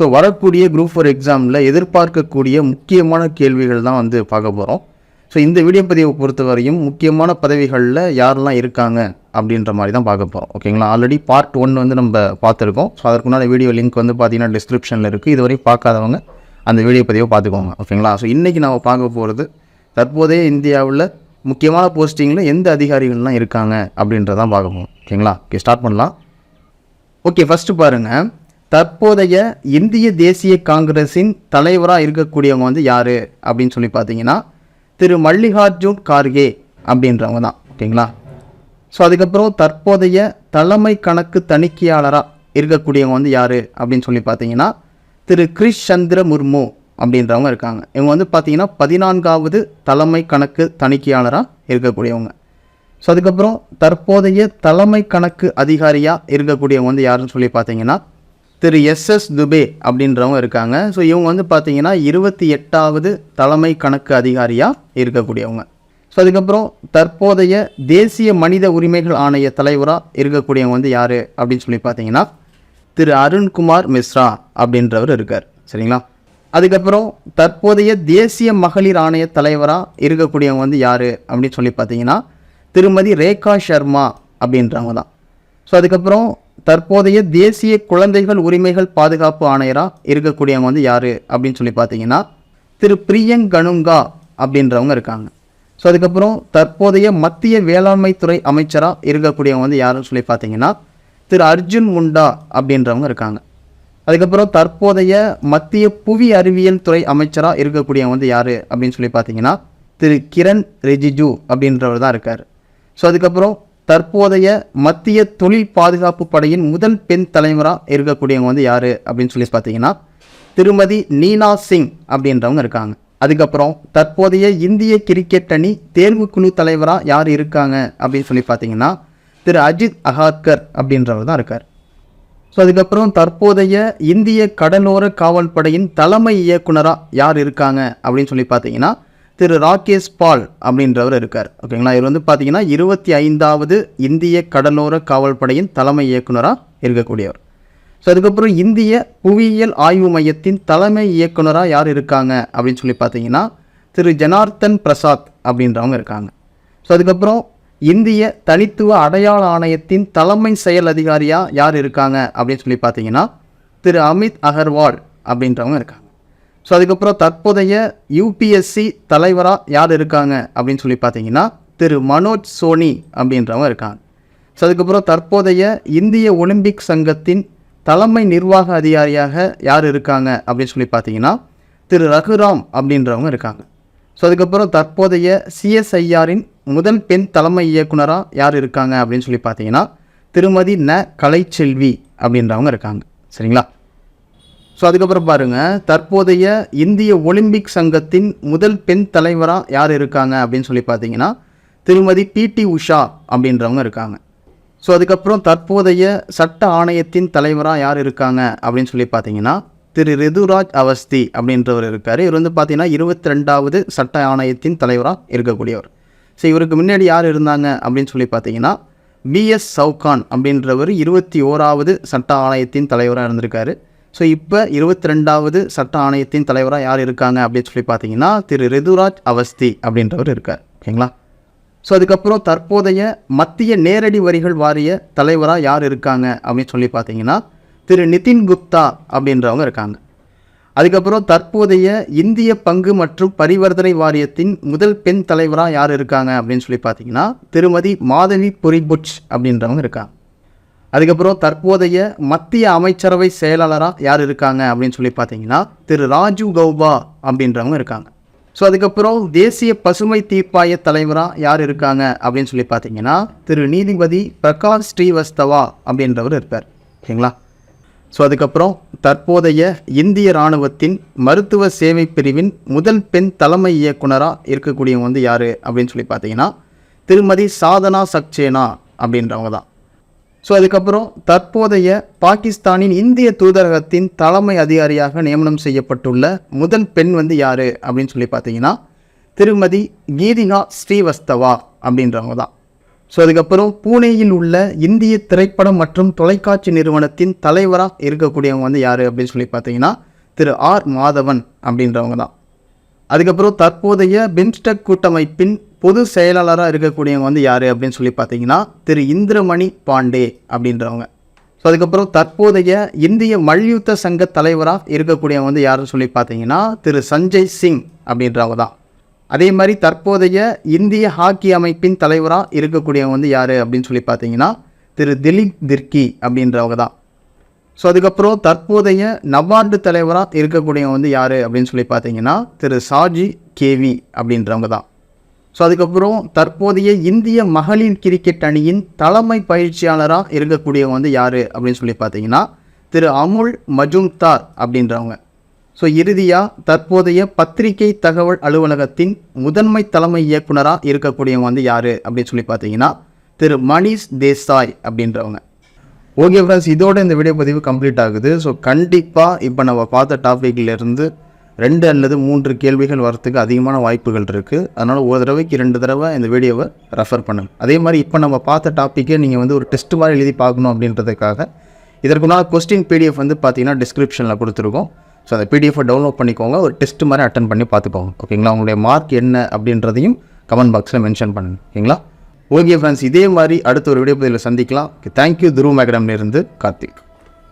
So வரக்கூடிய group four எக்ஸாமில் எதிர்பார்க்கக்கூடிய முக்கியமான கேள்விகள் தான் வந்து பார்க்க போகிறோம் ஸோ இந்த வீடியோ பதிவை பொறுத்தவரையும் முக்கியமான பதவிகளில் யாரெல்லாம் இருக்காங்க அப்படின்ற மாதிரி தான் பார்க்க போகிறோம் ஓகேங்களா ஆல்ரெடி பார்ட் ஒன் வந்து நம்ம பார்த்துருக்கோம். ஸோ அதற்குண்டான வீடியோ லிங்க் வந்து பார்த்தீங்கன்னா டிஸ்கிரிப்ஷனில் இருக்குது இதுவரை பார்க்காதவங்க அந்த வீடியோ பதிவை பார்த்துக்கோங்க. ஓகேங்களா ஸோ இன்றைக்கி நம்ம பார்க்க போகிறது தற்போதைய இந்தியாவில் முக்கியமான போஸ்டிங்கில் எந்த அதிகாரிகள்லாம் இருக்காங்க அப்படின்றதான் பார்க்க போகிறோம் ஓகேங்களா ஓகே ஸ்டார்ட் பண்ணலாம். ஓகே ஃபஸ்ட்டு பாருங்கள் தற்போதைய இந்திய தேசிய காங்கிரஸின் தலைவராக இருக்கக்கூடியவங்க வந்து யார்? அப்படின்னு சொல்லி பார்த்தீங்கன்னா திரு மல்லிகார்ஜுன் கார்கே அப்படின்றவங்க தான். ஓகேங்களா? ஸோ அதுக்கப்புறம் தற்போதைய தலைமை கணக்கு தணிக்கையாளராக இருக்கக்கூடியவங்க வந்து யார்? அப்படின்னு சொல்லி பார்த்தீங்கன்னா திரு கிரிஷ் சந்திர முர்மு அப்படின்றவங்க இருக்காங்க. இவங்க வந்து பார்த்திங்கன்னா பதினான்காவது தலைமை கணக்கு தணிக்கையாளராக இருக்கக்கூடியவங்க. ஸோ அதுக்கப்புறம் தற்போதைய தலைமை கணக்கு அதிகாரியாக இருக்கக்கூடியவங்க வந்து யாருன்னு சொல்லி பார்த்தீங்கன்னா திரு எஸ்எஸ் துபே அப்படின்றவங்க இருக்காங்க. ஸோ இவங்க வந்து பார்த்தீங்கன்னா இருபத்தி எட்டாவது தலைமை கணக்கு அதிகாரியாக இருக்கக்கூடியவங்க. ஸோ அதுக்கப்புறம் தற்போதைய தேசிய மனித உரிமைகள் ஆணைய தலைவராக இருக்கக்கூடியவங்க வந்து யார் அப்படின்னு சொல்லி பார்த்தீங்கன்னா திரு அருண்குமார் மிஸ்ரா அப்படின்றவர் இருக்கார். சரிங்களா? அதுக்கப்புறம் தற்போதைய தேசிய மகளிர் ஆணைய தலைவராக இருக்கக்கூடியவங்க வந்து யார் அப்படின்னு சொல்லி பார்த்தீங்கன்னா திருமதி ரேகா சர்மா அப்படின்றவங்க தான். ஸோ அதுக்கப்புறம் தற்போதைய தேசிய குழந்தைகள் உரிமைகள் பாதுகாப்பு ஆணையராக இருக்கக்கூடியவங்க வந்து யார் அப்படின்னு சொல்லி பார்த்தீங்கன்னா திரு பிரியங் கனுங்கா அப்படின்றவங்க இருக்காங்க. ஸோ அதுக்கப்புறம் தற்போதைய மத்திய வேளாண்மை துறை அமைச்சராக இருக்கக்கூடியவங்க வந்து யாருன்னு சொல்லி பார்த்தீங்கன்னா திரு அர்ஜுன் முண்டா அப்படின்றவங்க இருக்காங்க. அதுக்கப்புறம் தற்போதைய மத்திய புவி அறிவியல் துறை அமைச்சராக இருக்கக்கூடியவங்க வந்து யார் அப்படின்னு சொல்லி பார்த்தீங்கன்னா திரு கிரண் ரிஜிஜு அப்படின்றவர் தான் இருக்கார். ஸோ அதுக்கப்புறம் தற்போதைய மத்திய தொழில் பாதுகாப்பு படையின் முதல் பெண் தலைவராக இருக்கக்கூடியவங்க வந்து யார் அப்படின்னு சொல்லி பார்த்தீங்கன்னா திருமதி நீனா சிங் அப்படின்றவங்க இருக்காங்க. அதுக்கப்புறம் தற்போதைய இந்திய கிரிக்கெட் அணி தேர்வுக்குழு தலைவராக யார் இருக்காங்க அப்படின்னு சொல்லி பார்த்தீங்கன்னா திரு அஜித் அகாத்கர் அப்படின்றவர் தான் இருக்கார். ஸோ அதுக்கப்புறம் தற்போதைய இந்திய கடலோர காவல் படையின் தலைமை இயக்குனராக யார் இருக்காங்க அப்படின்னு சொல்லி பார்த்தீங்கன்னா திரு ராகேஷ் பால் அப்படின்றவர் இருக்கார். ஓகேங்களா? இவர் வந்து பார்த்தீங்கன்னா இருபத்தி ஐந்தாவது இந்திய கடலோர காவல்படையின் தலைமை இயக்குனராக இருக்கக்கூடியவர். ஸோ அதுக்கப்புறம் இந்திய புவியியல் ஆய்வு மையத்தின் தலைமை இயக்குனராக யார் இருக்காங்க அப்படின்னு சொல்லி பார்த்தீங்கன்னா திரு ஜனார்த்தன் பிரசாத் அப்படின்றவங்க இருக்காங்க. ஸோ அதுக்கப்புறம் இந்திய தனித்துவ அடையாள ஆணையத்தின் தலைமை செயல் அதிகாரியாக யார் இருக்காங்க அப்படின்னு சொல்லி பார்த்தீங்கன்னா திரு அமித் அகர்வால் அப்படின்றவங்க இருக்காங்க. ஸோ அதுக்கப்புறம் தற்போதைய யூபிஎஸ்சி தலைவராக யார் இருக்காங்க அப்படின்னு சொல்லி பார்த்தீங்கன்னா திரு மனோஜ் சோனி அப்படின்றவங்க இருக்காங்க ஸோ அதுக்கப்புறம் தற்போதைய இந்திய ஒலிம்பிக் சங்கத்தின் தலைமை நிர்வாக அதிகாரியாக யார் இருக்காங்க அப்படின்னு சொல்லி பார்த்தீங்கன்னா திரு ரகுராம் அப்படின்றவங்க இருக்காங்க. ஸோ அதுக்கப்புறம் தற்போதைய சிஎஸ்ஐஆரின் முதல் பெண் தலைமை இயக்குனராக யார் இருக்காங்க அப்படின்னு சொல்லி பார்த்தீங்கன்னா திருமதி ந. கலைச்செல்வி அப்படின்றவங்க இருக்காங்க. சரிங்களா? ஸோ அதுக்கப்புறம் பாருங்கள் தற்போதைய இந்திய ஒலிம்பிக் சங்கத்தின் முதல் பெண் தலைவராக யார் இருக்காங்க அப்படின்னு சொல்லி பார்த்தீங்கன்னா திருமதி பிடி உஷா அப்படின்றவங்க இருக்காங்க. ஸோ அதுக்கப்புறம் தற்போதைய சட்ட ஆணையத்தின் தலைவராக யார் இருக்காங்க அப்படின்னு சொல்லி பார்த்தீங்கன்னா திரு ரிதுராஜ் அவஸ்தி அப்படின்றவர் இருக்கார். இவர் வந்து பார்த்தீங்கன்னா இருபத்தி ரெண்டாவது சட்ட ஆணையத்தின் தலைவராக இருக்கக்கூடியவர். ஸோ இவருக்கு முன்னாடி யார் இருந்தாங்க அப்படின்னு சொல்லி பார்த்தீங்கன்னா பிஎஸ் சவுகான் அப்படின்றவர் இருபத்தி ஓராவது சட்ட ஆணையத்தின் தலைவராக இருந்திருக்காரு. ஸோ இப்போ இருபத்தி ரெண்டாவது சட்ட ஆணையத்தின் தலைவராக யார் இருக்காங்க அப்படின்னு சொல்லி பார்த்தீங்கன்னா திரு ரிதுராஜ் அவஸ்தி அப்படின்றவர் இருக்கார். ஓகேங்களா? ஸோ அதுக்கப்புறம் தற்போதைய மத்திய நேரடி வரிகள் வாரிய தலைவராக யார் இருக்காங்க அப்படின்னு சொல்லி பார்த்தீங்கன்னா திரு நிதின் குப்தா அப்படின்றவங்க இருக்காங்க. அதுக்கப்புறம் தற்போதைய இந்திய பங்கு மற்றும் பரிவர்த்தனை வாரியத்தின் முதல் பெண் தலைவராக யார் இருக்காங்க அப்படின்னு சொல்லி பார்த்தீங்கன்னா திருமதி மாதவி புரிபுட்ச் அப்படின்றவங்க இருக்காங்க. அதுக்கப்புறம் தற்போதைய மத்திய அமைச்சரவை செயலாளராக யார் இருக்காங்க அப்படின்னு சொல்லி பார்த்தீங்கன்னா திரு ராஜீவ் கௌபா அப்படின்றவங்க இருக்காங்க. ஸோ அதுக்கப்புறம் தேசிய பசுமை தீர்ப்பாய தலைவராக யார் இருக்காங்க அப்படின்னு சொல்லி பார்த்தீங்கன்னா திரு நீதிபதி பிரகாஷ் ஸ்ரீவஸ்தவா அப்படின்றவர் இருப்பார். ஓகேங்களா? ஸோ அதுக்கப்புறம் தற்போதைய இந்திய இராணுவத்தின் மருத்துவ சேவை பிரிவின் முதல் பெண் தலைமை இயக்குனராக இருக்கக்கூடியவங்க வந்து யார் அப்படின்னு சொல்லி பார்த்தீங்கன்னா திருமதி சாதனா சக்சேனா அப்படின்றவங்க தான். ஸோ அதுக்கப்புறம் தற்போதைய பாகிஸ்தானின் இந்திய தூதரகத்தின் தலைமை அதிகாரியாக நியமனம் செய்யப்பட்டுள்ள முதல் பெண் வந்து யார் அப்படின்னு சொல்லி பார்த்தீங்கன்னா திருமதி கீதிகா ஸ்ரீவஸ்தவா அப்படின்றவங்க தான். ஸோ அதுக்கப்புறம் பூனேயில் உள்ள இந்திய திரைப்படம் மற்றும் தொலைக்காட்சி நிறுவனத்தின் தலைவராக இருக்கக்கூடியவங்க வந்து யார் அப்படின்னு சொல்லி பார்த்தீங்கன்னா திரு ஆர் மாதவன் அப்படின்றவங்க தான். அதுக்கப்புறம் தற்போதைய பிம்ஸ்டெக் கூட்டமைப்பின் பொது செயலாளராக இருக்கக்கூடியவங்க வந்து யார் அப்படின்னு சொல்லி பார்த்தீங்கன்னா திரு இந்திரமணி பாண்டே அப்படின்றவங்க. ஸோ அதுக்கப்புறம் தற்போதைய இந்திய மல்யுத்த சங்க தலைவராக இருக்கக்கூடியவங்க வந்து யாருன்னு சொல்லி பார்த்தீங்கன்னா திரு சஞ்சய் சிங் அப்படின்றவங்க தான். அதே மாதிரி தற்போதைய இந்திய ஹாக்கி அமைப்பின் தலைவராக இருக்கக்கூடியவங்க வந்து யார் அப்படின்னு சொல்லி பார்த்தீங்கன்னா திரு திலீப் திர்கி அப்படின்றவங்க தான். ஸோ அதுக்கப்புறம் தற்போதைய நவார்டு தலைவராக இருக்கக்கூடியவங்க வந்து யார் அப்படின்னு சொல்லி பார்த்தீங்கன்னா திரு சாஜி கேவி அப்படின்றவங்க தான். ஸோ அதுக்கப்புறம் தற்போதைய இந்திய மகளிர் கிரிக்கெட் அணியின் தலைமை பயிற்சியாளராக இருக்கக்கூடியவங்க வந்து யார் அப்படின்னு சொல்லி பார்த்தீங்கன்னா திரு அமுல் மஜும்தார் அப்படின்றவங்க. ஸோ இறுதியாக தற்போதைய பத்திரிகை தகவல் அலுவலகத்தின் முதன்மை தலைமை இயக்குனராக இருக்கக்கூடியவங்க வந்து யார் அப்படின்னு சொல்லி பார்த்தீங்கன்னா திரு மணிஷ் தேசாய் அப்படின்றவங்க. ஓகே ஃப்ரெண்ட்ஸ் இதோட இந்த வீடியோ பதிவு கம்ப்ளீட் ஆகுது. ஸோ கண்டிப்பாக இப்போ நம்ம பார்த்த டாப்பிக்லேருந்து ரெண்டு அல்லது மூன்று கேள்விகள் வரத்துக்கு அதிகமான வாய்ப்புகள் இருக்குது அதனால் ஒரு தடவைக்கு ரெண்டு தடவை இந்த வீடியோவை ரெஃபர் பண்ணுங்க. அதே மாதிரி இப்போ நம்ம பார்த்த டாப்பிக்கே நீங்கள் வந்து ஒரு டெஸ்ட் மாதிரி எழுதி பார்க்கணும் அப்படின்றதுக்காக இதற்குனால் கொஸ்டின் பிடிஎஃப் வந்து பார்த்தீங்கன்னா டிஸ்கிரிப்ஷனில் கொடுத்துருக்கோம். ஸோ அந்த பிடிஎஃபை டவுன்லோட் பண்ணிக்கோங்க. ஒரு டெஸ்ட் மாதிரி அட்டன் பண்ணி பார்த்துக்கோங்க. ஓகேங்களா உங்களுடைய மார்க் என்ன அப்படின்றதையும் கமெண்ட் பாக்ஸில் மென்ஷன் பண்ணுங்க. ஓகேங்களா ஓகே ஃப்ரெண்ட்ஸ் இதே மாதிரி அடுத்த ஒரு வீடியோ பதிவில் சந்திக்கலாம். தேங்க்யூ துருவ மேகடம்லேருந்து கார்த்திக்.